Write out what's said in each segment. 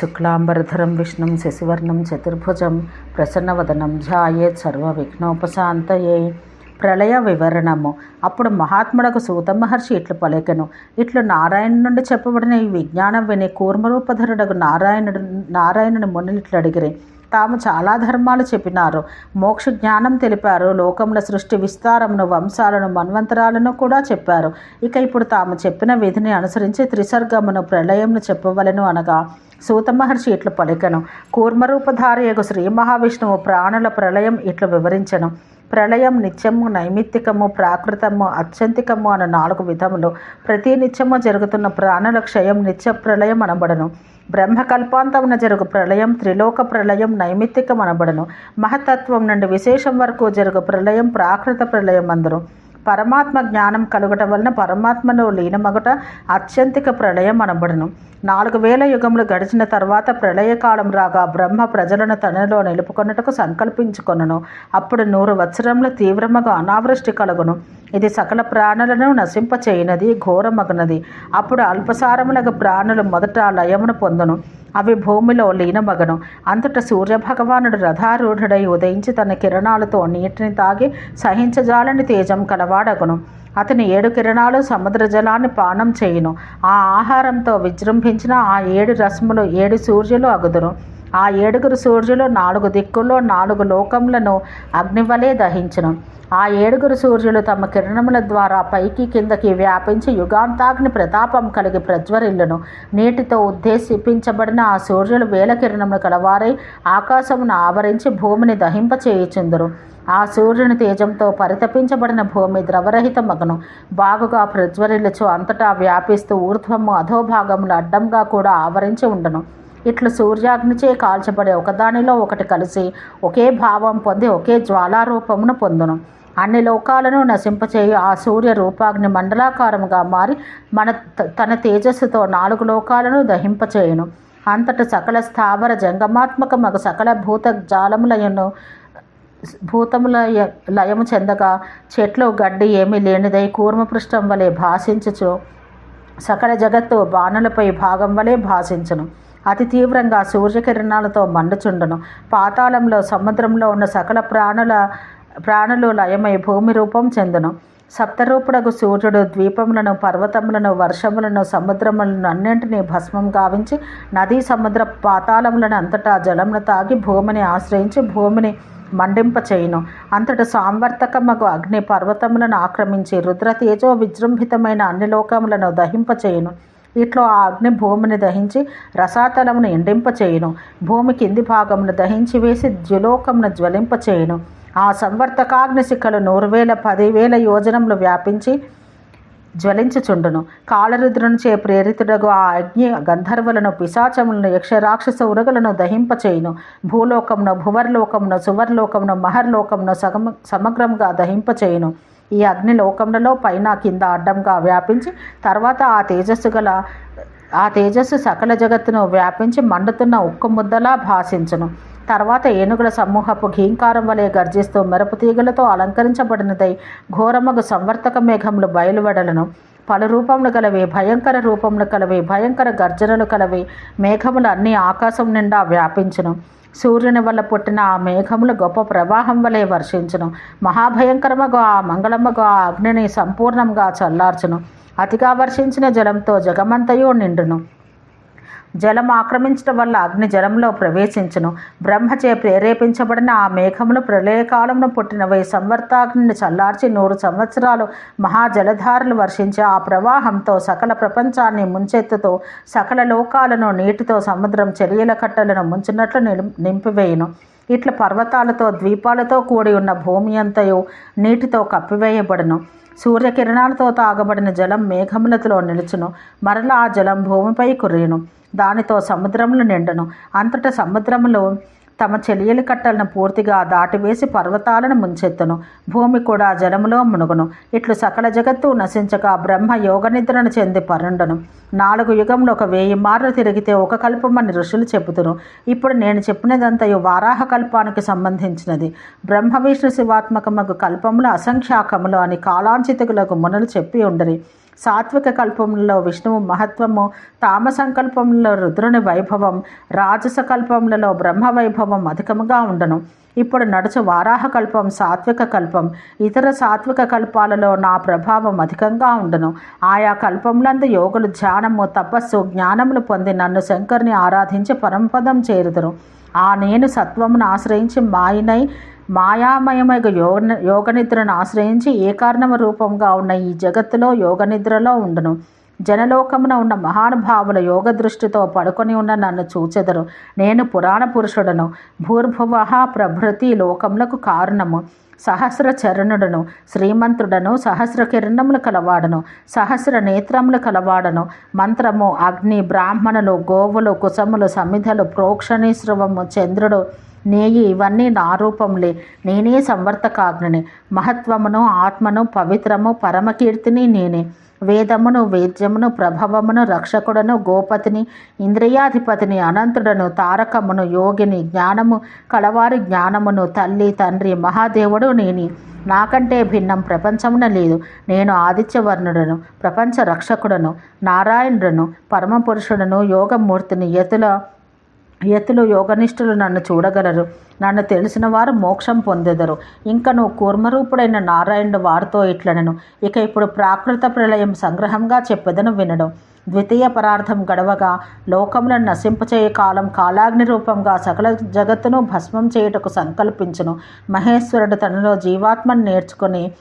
శుక్లాంబరధరం విష్ణుం శశివర్ణం చతుర్భుజం ప్రసన్నవదనం ధ్యాయేత్ సర్వవిఘ్నోపశాంతయే. ప్రళయ వివరణము. అప్పుడు మహాత్ముడకు సూత మహర్షి ఇట్లు పలికెను. ఇట్లు నారాయణ నుండి చెప్పబడిన ఈ విజ్ఞానం విని కూర్మరూపధరుడకు నారాయణుడు నారాయణుని మునులిట్లు అడిగిరి. తాము చాలా ధర్మాలు చెప్పినారు. మోక్ష జ్ఞానం తెలిపారు. లోకముల సృష్టి విస్తారమును వంశాలను మన్వంతరాలను కూడా చెప్పారు. ఇక ఇప్పుడు తాము చెప్పిన విధిని అనుసరించి త్రిసర్గమును ప్రళయమును చెప్పవలెను అనగా సూత మహర్షి ఇట్లు పలికను. కూర్మరూపధారియగు శ్రీ మహావిష్ణువు ప్రాణుల ప్రళయం ఇట్లు వివరించను. ప్రళయం నిత్యము నైమిత్తికము ప్రాకృతము అత్యంతికము అన్న నాలుగు విధములు. ప్రతి నిత్యము జరుగుతున్న ప్రాణుల క్షయం నిత్య ప్రళయం అనబడను. బ్రహ్మకల్పాంతమున జరుగు ప్రళయం త్రిలోక ప్రళయం నైమిత్తికమనబడను. మహతత్వం నుండి విశేషం వరకు జరుగు ప్రళయం ప్రాకృత ప్రళయం అందరు పరమాత్మ జ్ఞానం కలుగట వలన పరమాత్మలో లీనమగుట అత్యంతిక ప్రళయం అనబడును. నాలుగు వేల యుగములు గడిచిన తర్వాత ప్రళయకాలం రాగా బ్రహ్మ ప్రజలను తనలో నిలుపుకొనుటకు సంకల్పించుకొనును. అప్పుడు నూరు వత్సరముల తీవ్రముగా అనావృష్టి కలుగును. ఇది సకల ప్రాణులను నశింపచేయనది ఘోరమగునది. అప్పుడు అల్పసారములకు ప్రాణులు మొదట లయమును పొందును. అవి భూమిలో లీనమగను. అంతట సూర్యభగవానుడు రథారూఢుడై ఉదయించి తన కిరణాలతో నీటిని తాగి సహించజాలని తేజం కలవాడగును. అతని ఏడు కిరణాలు సముద్ర జలాన్ని పానం చేయును. ఆ ఆహారంతో విజృంభించిన ఆ ఏడు రసములు ఏడు సూర్యులు అగుదురు. ఆ ఏడుగురు సూర్యులు నాలుగు దిక్కుల్లో నాలుగు లోకములను అగ్నివలే దహించను. ఆ ఏడుగురు సూర్యులు తమ కిరణముల ద్వారా పైకి కిందకి వ్యాపించి యుగాంతాగ్ని ప్రతాపం కలిగి ప్రజ్వరిల్లును. నీటితో ఉద్దేశించబడిన ఆ సూర్యులు వేల కిరణములు కలవారై ఆకాశమును ఆవరించి భూమిని దహింపచేయుచుందురు. ఆ సూర్యుని తేజంతో పరితపించబడిన భూమి ద్రవరహితమగను. బాగుగా ప్రజ్వరిల్లుచు అంతటా వ్యాపిస్తూ ఊర్ధ్వము అధోభాగములు అడ్డంగా కూడా ఆవరించి ఉండను. ఇట్లు సూర్యాగ్నిచే కాల్చబడే ఒకదానిలో ఒకటి కలిసి ఒకే భావం పొంది ఒకే జ్వాలారూపమును పొందును. అన్ని లోకాలను నశింపచేయి ఆ సూర్య రూపాగ్ని మండలాకారముగా మారి మన త- తన తేజస్సుతో నాలుగు లోకాలను దహింపచేయును. అంతట సకల స్థావర జంగమాత్మక మగ సకల భూత జాలములయను భూతముల లయము చెందగా చెట్లు గడ్డి ఏమీ లేనిదై కూర్మపృష్టం వలె భాషించుచు సకల జగత్తు బాణులపై భాగం వలె భాషించును. అతి తీవ్రంగా సూర్యకిరణాలతో మండుచుండును. పాతాళంలో సముద్రంలో ఉన్న సకల ప్రాణుల ప్రాణులు లయమై భూమి రూపం చెందును. సప్తరూపుడకు సూర్యుడు ద్వీపములను పర్వతములను వర్షములను సముద్రములను అన్నింటినీ భస్మం గావించి నదీ సముద్ర పాతాళములను అంతటా జలమును తాగి భూమిని ఆశ్రయించి భూమిని మండింపచేయును. అంతట సాంవర్తకమ్మకు అగ్ని పర్వతములను ఆక్రమించి రుద్ర తేజో విజృంభితమైన అన్ని లోకములను దహింపచేయును. ఇట్లో ఆ అగ్ని భూమిని దహించి రసాతలమును ఎండింపచేయును. భూమి కింది భాగమును దహించి వేసి ద్యులోకమును జ్వలింపచేయును. ఆ సంవర్తకాగ్ని శిఖలు నూరు వేల పదివేల యోజనములు వ్యాపించి జ్వలించుచుండును. కాళరుద్రునిచే ప్రేరితుడగు ఆ అగ్ని గంధర్వులను పిశాచములను యక్షరాక్షస ఉరగలను దహింపచేయును. భూలోకమును భువర్లోకమును సువర్లోకమును మహర్లోకమును సగమ సమగ్రంగా దహింపచేయును. ఈ అగ్ని లోకములలో పైన కింద అడ్డంగా వ్యాపించి తర్వాత ఆ తేజస్సు గల ఆ తేజస్సు సకల జగత్తును వ్యాపించి మండుతున్న ఉక్కు ముద్దలా భాషించును. తర్వాత ఏనుగుల సమూహపు ఘీంకారం వలె గర్జిస్తూ మెరుపు తీగలతో అలంకరించబడినదై ఘోరమగు సంవర్తక మేఘములు బయలువెడలను. పలు రూపములు కలవి భయంకర రూపములు కలవి భయంకర గర్జనలు కలవి మేఘములు అన్ని ఆకాశం నిండా వ్యాపించును. సూర్యుని వల్ల పుట్టిన ఆ మేఘములు గొప్ప ప్రవాహం వలె వర్షించును. మహాభయంకరముగా ఆ మంగళముగా ఆ అగ్నిని సంపూర్ణంగా చల్లార్చును. అతిగా వర్షించిన జలంతో జగమంతయు నిండును. జలం ఆక్రమించడం వల్ల అగ్ని జలంలో ప్రవేశించును. బ్రహ్మచే ప్రేరేపించబడిన ఆ మేఘములు ప్రళయకాలంలో పుట్టినవై సంవర్తాగ్నిని చల్లార్చి నూరు సంవత్సరాలు మహాజలధారలు వర్షించి ఆ ప్రవాహంతో సకల ప్రపంచాన్ని ముంచెత్తుతూ సకల లోకాలను నీటితో సముద్రం చెలియల కట్టలను ముంచినట్లు నిం- నింపివేయును. ఇట్ల పర్వతాలతో ద్వీపాలతో కూడి ఉన్న భూమి అంతయు నీటితో కప్పివేయబడును. సూర్యకిరణాలతో తాగబడిన జలం మేఘములతో నిలుచును. మరలా ఆ జలం భూమిపై కురేను దానితో సముద్రములు నిండును. అంతటా సముద్రములు తమ చెలియలి కట్టలను పూర్తిగా దాటివేసి పర్వతాలను ముంచెత్తును. భూమి కూడా జలములో మునుగును. ఇట్లు సకల జగత్తు నశించక బ్రహ్మ యోగ నిద్రను చెంది పరుండను. నాలుగు యుగంలో ఒక వెయ్యి మార్లు తిరిగితే ఒక కల్పమని ఋషులు చెబుతురు. ఇప్పుడు నేను చెప్పినదంతయు వారాహ కల్పానికి సంబంధించినది. బ్రహ్మ విష్ణు శివాత్మకమగు కల్పములు అసంఖ్యాకములు అని కాలాంచితులకు మునులు చెప్పి ఉండరి. సాత్విక కల్పములలో విష్ణువు మహత్వము తామసంకల్పంలో రుద్రుని వైభవం రాజస కల్పములలో బ్రహ్మ వైభవం అధికముగా ఉండను. ఇప్పుడు నడుచు వారాహ కల్పం సాత్విక కల్పం. ఇతర సాత్విక కల్పాలలో నా ప్రభావం అధికంగా ఉండను. ఆయా కల్పములందు యోగులు ధ్యానము తపస్సు జ్ఞానములు పొంది నన్ను శంకర్ని ఆరాధించి పరంపదం చేరుదురు. ఆ నేను సత్వమును ఆశ్రయించి మాయనై మాయామయమైన యోగ యోగనిద్రను ఆశ్రయించి ఏ రూపంగా ఉన్న ఈ జగత్తులో యోగనిద్రలో ఉండను. జనలోకమున ఉన్న మహానుభావుల యోగ దృష్టితో పడుకొని ఉన్న నన్ను చూచెదరు. నేను పురాణ పురుషుడను. భూర్భువ ప్రభృతి లోకములకు కారణము. సహస్ర చరణుడను. శ్రీమంతుడను సహస్ర కిరణములు కలవాడను. సహస్ర నేత్రములు కలవాడను. మంత్రము అగ్ని బ్రాహ్మణులు గోవులు కుసములు సమిధలు ప్రోక్షణీశ్రవము చంద్రుడు నేయి ఇవన్నీ నా రూపంలే. నేనే సంవర్తకాగ్ని మహత్వమును ఆత్మను పవిత్రము పరమకీర్తిని నేనే. వేదమును వేద్యమును ప్రభవమును రక్షకుడను గోపతిని ఇంద్రియాధిపతిని అనంతుడను తారకమును యోగిని జ్ఞానము కలవారి జ్ఞానమును తల్లి తండ్రి మహాదేవుడు నేని. నాకంటే భిన్నం ప్రపంచమున లేదు. నేను ఆదిత్యవర్ణుడను ప్రపంచ రక్షకుడను నారాయణుడను పరమపురుషుడను యోగమూర్తిని యతుల యతులు యోగనిష్ఠులు నన్ను చూడగలరు. నన్ను తెలిసిన వారు మోక్షం పొందెదరు. ఇంకను కూర్మరూపుడైన నారాయణుడు వారితో ఇట్లనను. ఇక ఇప్పుడు ప్రాకృత ప్రళయం సంగ్రహంగా చెప్పెదను వినడం. ద్వితీయ పరార్థం గడవగా లోకములను నశింపచేయ కాలం కాలాగ్ని రూపంగా సకల జగత్తును భస్మం చేయుటకు సంకల్పించును. మహేశ్వరుడు తనలో జీవాత్మను నేర్చుకొని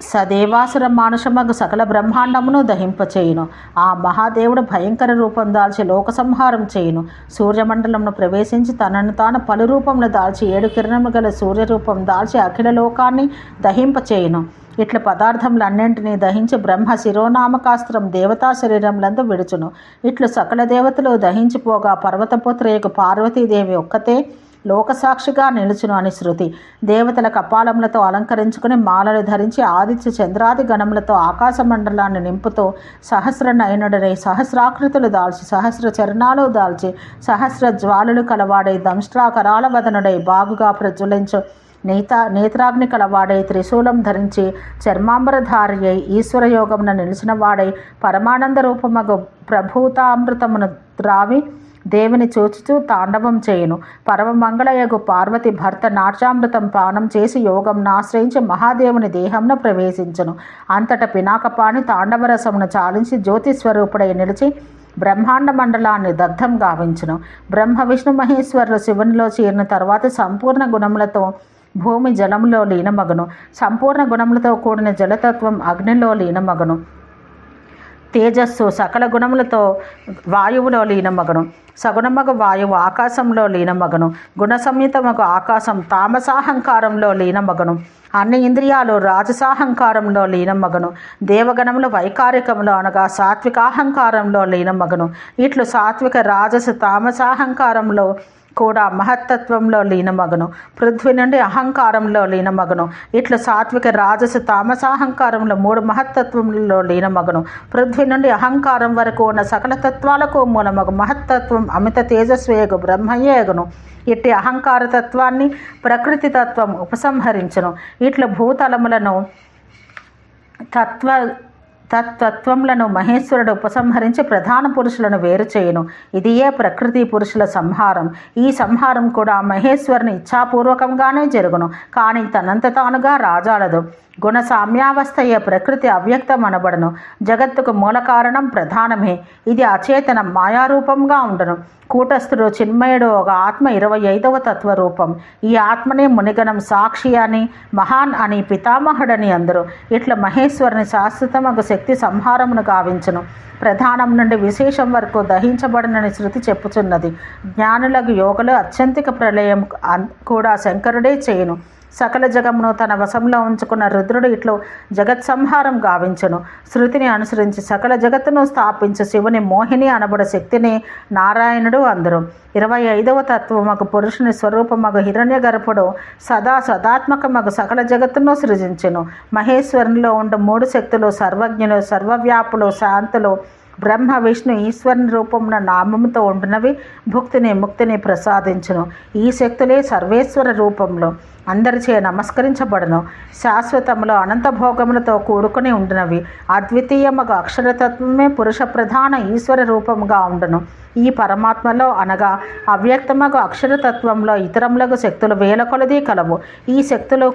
సదేవాసుర మానుషమగు సకల బ్రహ్మాండమును దహింపచేయును. ఆ మహాదేవుడు భయంకర రూపం దాల్చి లోక సంహారం చేయును. సూర్యమండలంను ప్రవేశించి తనను తాను పలు రూపంలో దాల్చి ఏడు కిరణము గల సూర్యరూపం దాల్చి అఖిల లోకాన్ని దహింపచేయును. ఇట్ల పదార్థములన్నింటినీ దహించి బ్రహ్మ శిరోనామకాస్త్రం దేవతా శరీరములందు విడుచును. ఇట్లు సకల దేవతలు దహించిపోగా పర్వతపుత్రయకు పార్వతీదేవి ఒక్కతే లోకసాక్షిగా నిలుచును అని శృతి. దేవతల కపాలములతో అలంకరించుకుని మాలలు ధరించి ఆదిత్య చంద్రాది గణములతో ఆకాశ మండలాన్ని నింపుతూ సహస్ర నయనుడనే సహస్రాకృతులు దాల్చి సహస్ర చరణాలు దాల్చి సహస్ర జ్వాలలు కలవాడై దంష్ట్రాకరాల వదనుడై బాగుగా ప్రజ్వలించు. నేత నేత్రాగ్ని కలవాడై త్రిశూలం ధరించి చర్మాంబరధారి అయి ఈశ్వరయోగమున నిలిచిన వాడై పరమానంద రూపమగు ప్రభూతామృతమును త్రావి దేవుని చూచుచూ తాండవం చేయును. పరమమంగళయగు పార్వతి భర్త నాట్యామృతం పానం చేసి యోగం ఆశ్రయించి మహాదేవుని దేహంను ప్రవేశించును. అంతట పినాకపాణి తాండవరసమును చాలించి జ్యోతిస్వరూపుడై నిలిచి బ్రహ్మాండ మండలాన్ని దగ్ధం గావించును. బ్రహ్మ విష్ణు మహేశ్వరులు శివునిలో చేరిన తర్వాత సంపూర్ణ గుణములతో భూమి జలములో లీనమగును. సంపూర్ణ గుణములతో కూడిన జలతత్వం అగ్నిలో లీనమగును. తేజస్సు సకల గుణములతో వాయువులో లీనమగను. సగుణమగ వాయువు ఆకాశంలో లీనమగను. గుణ సంయుతమగు ఆకాశం తామసాహంకారంలో లీనమగను. అన్ని ఇంద్రియాలు రాజసాహంకారంలో లీనమగను. దేవగణములు వైకారికములు అనగా సాత్వికాహంకారంలో లీనమగను. ఇట్లు సాత్విక రాజస తామసాహంకారంలో కూడా మహత్తత్వంలో లీనమగను. పృథ్వీ నుండి అహంకారంలో లీనమగను. ఇట్లు సాత్విక రాజస తామసాహంకారంలో మూడు మహత్తత్వంలో లీనమగను. పృథ్వీ నుండి అహంకారం వరకు ఉన్న సకల తత్వాలకు మూలమగు మహత్తత్వం అమిత తేజస్వేగు బ్రహ్మయేగును ఇట్టి అహంకార తత్వాన్ని ప్రకృతి తత్వం ఉపసంహరించును. ఇట్ల భూతలములను తత్వ తత్వములను మహేశ్వరుడు ఉపసంహరించి ప్రధాన పురుషులను వేరు చేయును. ఇదియే ప్రకృతి పురుషుల సంహారం. ఈ సంహారం కూడా మహేశ్వరుని ఇచ్ఛాపూర్వకంగానే జరుగును. కానీ తనంత తానుగా రాజాలదు. గుణ సామ్యావస్థయ ప్రకృతి అవ్యక్తం అనబడను జగత్తుకు మూల కారణం ప్రధానమే. ఇది అచేతనం మాయారూపంగా ఉండను. కూటస్థుడు చిన్మయుడు ఒక ఆత్మ ఇరవై ఐదవ తత్వరూపం. ఈ ఆత్మనే మునిగణం సాక్షి అని మహాన్ అని పితామహుడని అందరు. ఇట్లా మహేశ్వరుని శాశ్వతమగు శక్తి సంహారమును గావించను. ప్రధానం నుండి విశేషం వరకు దహించబడినని శృతి చెప్పుచున్నది. జ్ఞానులకు యోగలు అత్యంతిక ప్రళయం కూడా శంకరుడే చేయను. సకల జగమును తన వశంలో ఉంచుకున్న రుద్రుడు ఇట్లు జగత్ సంహారం గావించును. శృతిని అనుసరించి సకల జగత్తును స్థాపించు శివుని మోహిని అనబడు శక్తిని నారాయణుడు అందరు. ఇరవై ఐదవ తత్వమగు పురుషుని స్వరూపమగు హిరణ్య గర్భుడు సదా సదాత్మకమగు సకల జగత్తును సృజించెను. మహేశ్వరునిలో ఉండు మూడు శక్తులు సర్వజ్ఞులు సర్వవ్యాపులు శాంతులు బ్రహ్మ విష్ణు ఈశ్వరుని రూపమున నామముతో ఉండినవి భుక్తిని ముక్తిని ప్రసాదించును. ఈ శక్తులే సర్వేశ్వర రూపంలో అందరిచే నమస్కరించబడను. శాశ్వతములో అనంత భోగములతో కూడుకుని ఉండినవి అద్వితీయముగా అక్షరతత్వమే పురుష ప్రధాన ఈశ్వర రూపముగా ఉండును. ఈ పరమాత్మలో అనగా అవ్యక్తమగు అక్షరతత్వంలో ఇతరములకు శక్తులు వేల కొలది కలవు. ఈ శక్తులు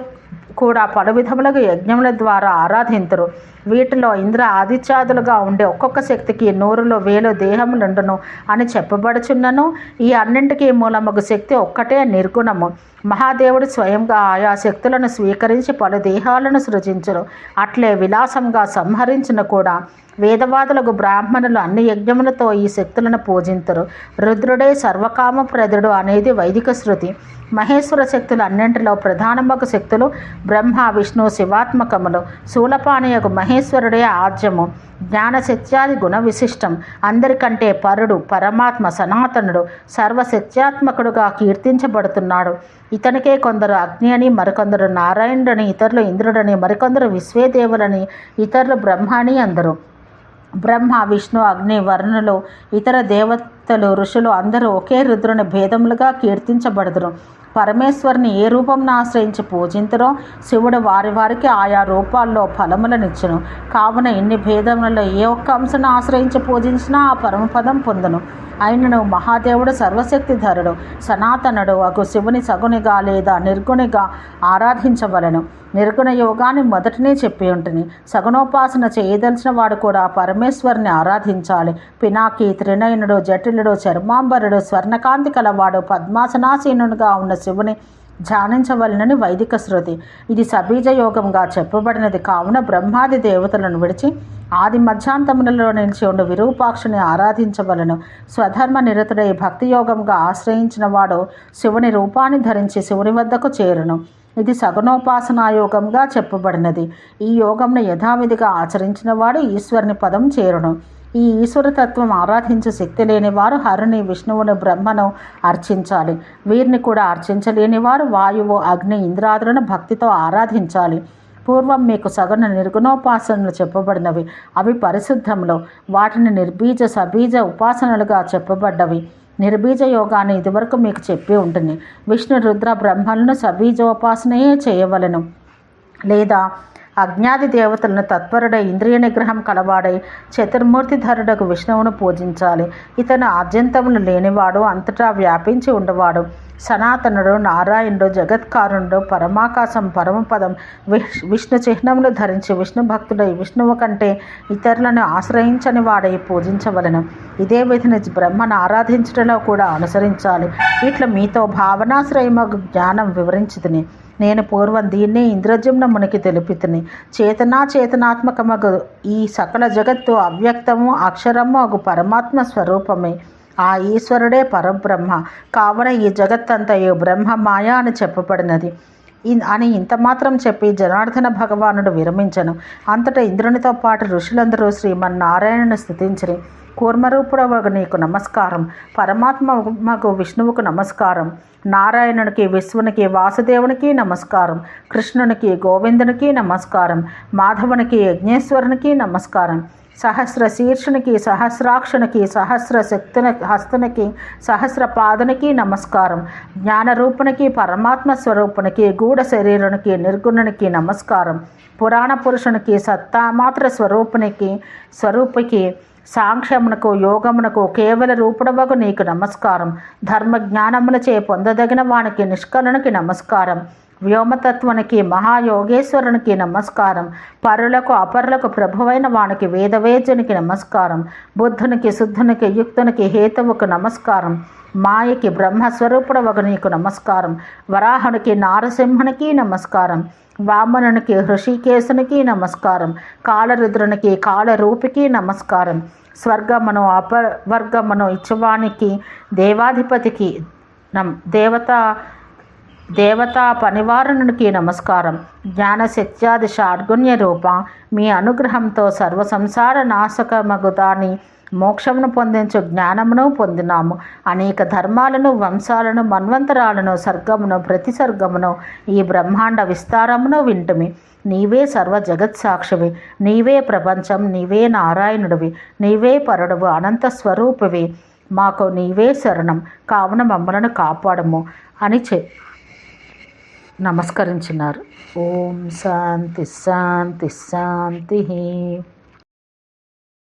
కూడా పలు విధములకు యజ్ఞముల ద్వారా ఆరాధింతురు. వీటిలో ఇంద్ర ఆదిత్యాదులుగా ఉండే ఒక్కొక్క శక్తికి నూరులో వేలు దేహములుండును అని చెప్పబడుచున్నను. ఈ అన్నింటికీ మూలముకు శక్తి ఒక్కటే నిర్గుణము. మహాదేవుడు స్వయంగా ఆయా శక్తులను స్వీకరించి పలు దేహాలను సృజించరు. అట్లే విలాసంగా సంహరించిన కూడా. వేదవాదులకు బ్రాహ్మణులు అన్ని యజ్ఞములతో ఈ శక్తులను పూజించరు రుద్రుడే సర్వకామ ప్రదుడు అనేది వైదిక శృతి. మహేశ్వర శక్తులు అన్నింటిలో ప్రధానమగు శక్తులు బ్రహ్మ విష్ణు శివాత్మకములు. శూలపాణియకు మహేశ్వరుడే ఆద్యము జ్ఞాన సత్యాది గుణ విశిష్టం. అందరికంటే పరుడు పరమాత్మ సనాతనుడు సర్వసత్యాత్మకుడుగా కీర్తించబడుతున్నాడు. ఇతనికే కొందరు అగ్ని అని మరికొందరు నారాయణుడని ఇతరులు ఇంద్రుడని మరికొందరు విశ్వేదేవులని ఇతరులు బ్రహ్మాని అందరు. బ్రహ్మ విష్ణు అగ్ని వరుణులు ఇతర దేవతలు ఋషులు అందరూ ఒకే రుద్రుని భేదములుగా కీర్తించబడదురు. పరమేశ్వరుని ఏ రూపంను ఆశ్రయించి పూజించరో శివుడు వారి వారికి ఆయా రూపాల్లో ఫలములనిచ్చును. కావున ఇన్ని భేదములలో ఏ ఒక్క అంశను ఆశ్రయించి పూజించినా ఆ పరమపదం పొందును. ఆయనను మహాదేవుడు సర్వశక్తిధరుడు సనాతనుడు అగు శివుని సగునిగా లేదా నిర్గుణిగా ఆరాధించవలను. నిర్గుణ యోగాన్ని మొదటనే చెప్పి ఉంటుంది సగుణోపాసన చేయదలిచిన వాడు కూడా పరమేశ్వరుని ఆరాధించాలి. పినాకి త్రినయనుడు జటిలుడు చర్మాంబరుడు స్వర్ణకాంతి కలవాడు పద్మాసనాసీనుడుగా ఉన్న శివుని ధ్యానించవలనని వైదిక శృతి. ఇది సబీజ యోగంగా చెప్పబడినది. కావున బ్రహ్మాది దేవతలను విడిచి ఆది మధ్యాంతములలో నిలిచి ఉండి విరూపాక్షుని ఆరాధించవలను. స్వధర్మ నిరతుడై భక్తి యోగంగా ఆశ్రయించిన వాడు శివుని రూపాన్ని ధరించి శివుని వద్దకు చేరును. ఇది సగుణోపాసనా యోగంగా చెప్పబడినది. ఈ యోగంను యథావిధిగా ఆచరించిన వాడు ఈశ్వరుని పదం చేరును. ఈ ఈశ్వరతత్వం ఆరాధించే శక్తి లేని వారు హరుని విష్ణువుని బ్రహ్మను అర్చించాలి. వీరిని కూడా అర్చించలేని వారు వాయువు అగ్ని ఇంద్రాదులను భక్తితో ఆరాధించాలి. పూర్వం మీకు సగన నిర్గుణోపాసనలు చెప్పబడినవి. అవి పరిశుద్ధంలో వాటిని నిర్బీజ సబీజ ఉపాసనలుగా చెప్పబడ్డవి. నిర్బీజ యోగాన్ని ఇదివరకు మీకు చెప్పి ఉంటుంది. విష్ణు రుద్ర బ్రహ్మలను సబీజోపాసనయే చేయవలను. లేదా అజ్ఞాది దేవతలను తత్పరుడై ఇంద్రియ నిగ్రహం కలవాడై చతుర్మూర్తిధరుడకు విష్ణువును పూజించాలి. ఇతను ఆద్యంతములు లేనివాడు అంతటా వ్యాపించి ఉండవాడు. సనాతనుడు నారాయణుడు జగత్కారుణుడు పరమాకాశం పరమపదం విష్ విష్ణు చిహ్నములు ధరించి విష్ణు భక్తుడై విష్ణువు కంటే ఇతరులను ఆశ్రయించని వాడై పూజించవలను. ఇదే విధిని బ్రహ్మను ఆరాధించడంలో కూడా అనుసరించాలి. ఇట్లా మీతో భావనాశ్రయమగు జ్ఞానం వివరించుతుని నేను పూర్వం దీన్నే ఇంద్రజుమ్న మునికి తెలిపితిని. చేతనా చేతనాత్మకమగు ఈ సకల జగత్తు అవ్యక్తము అక్షరము అగు పరమాత్మ స్వరూపమే. ఆ ఈశ్వరుడే పరబ్రహ్మ. కావున ఈ జగత్తంతయు బ్రహ్మ మాయ అని చెప్పబడినది. అని ఇంత మాత్రం చెప్పి జనార్దన భగవానుడు విరమించను. అంతటా ఇంద్రునితో పాటు ఋషులందరూ శ్రీమన్నారాయణను స్థుతించిరి కూర్మరూపుడవగు నీకు నమస్కారం. పరమాత్మకు విష్ణువుకు నమస్కారం. నారాయణునికి విశ్వనికి వాసుదేవునికి నమస్కారం. కృష్ణునికి గోవిందునికి నమస్కారం. మాధవునికి యజ్ఞేశ్వరునికి నమస్కారం. సహస్ర శీర్షునికి సహస్రాక్షునికి సహస్ర శక్తుని హస్తునికి సహస్ర పాదునికి నమస్కారం. జ్ఞానరూపునికి పరమాత్మ స్వరూపునికి గూఢ శరీరునికి నిర్గుణునికి నమస్కారం. పురాణ పురుషునికి సత్తామాత్ర స్వరూపునికి స్వరూపికి సాంక్ష్యమునకు యోగమునకు కేవల రూపుడవకు నీకు నమస్కారం. ధర్మ జ్ఞానములచే పొందదగిన వానికి నిష్కలునికి నమస్కారం. వ్యోమతత్వనికి మహాయోగేశ్వరునికి నమస్కారం. పరులకు అపరులకు ప్రభువైన వానికి వేదవేద్యునికి నమస్కారం. బుద్ధునికి శుద్ధునికి యుక్తునికి హేతువుకు నమస్కారం. మాయకి బ్రహ్మస్వరూపుడవగు నీకు నమస్కారం. వరాహునికి నారసింహునికి నమస్కారం. వామనునికి హృషికేశునికి నమస్కారం. కాళరుద్రునికి కాలరూపికి నమస్కారం. స్వర్గమును అపవర్గమును ఇచ్చువానికి దేవాధిపతికి నమ్ దేవత దేవతా పనివారణునికి నమస్కారం. జ్ఞాన సత్యాది షాడ్గుణ్య రూప మీ అనుగ్రహంతో సర్వ సంసార నాశకమగుదాని మోక్షమును పొందించు జ్ఞానమును పొందినాము. అనేక ధర్మాలను వంశాలను మన్వంతరాలను సర్గమును ప్రతి సర్గమును ఈ బ్రహ్మాండ విస్తారమును వింటుమి. నీవే సర్వ జగత్ సాక్షివి నీవే ప్రపంచం నీవే నారాయణుడివి. నీవే పరుడువు అనంత స్వరూపివి. మాకు నీవే శరణం. కావున మమ్మలను కాపాడము. అని చె నమస్కరించినారు. ఓం శాంతి శాంతి శాంతి.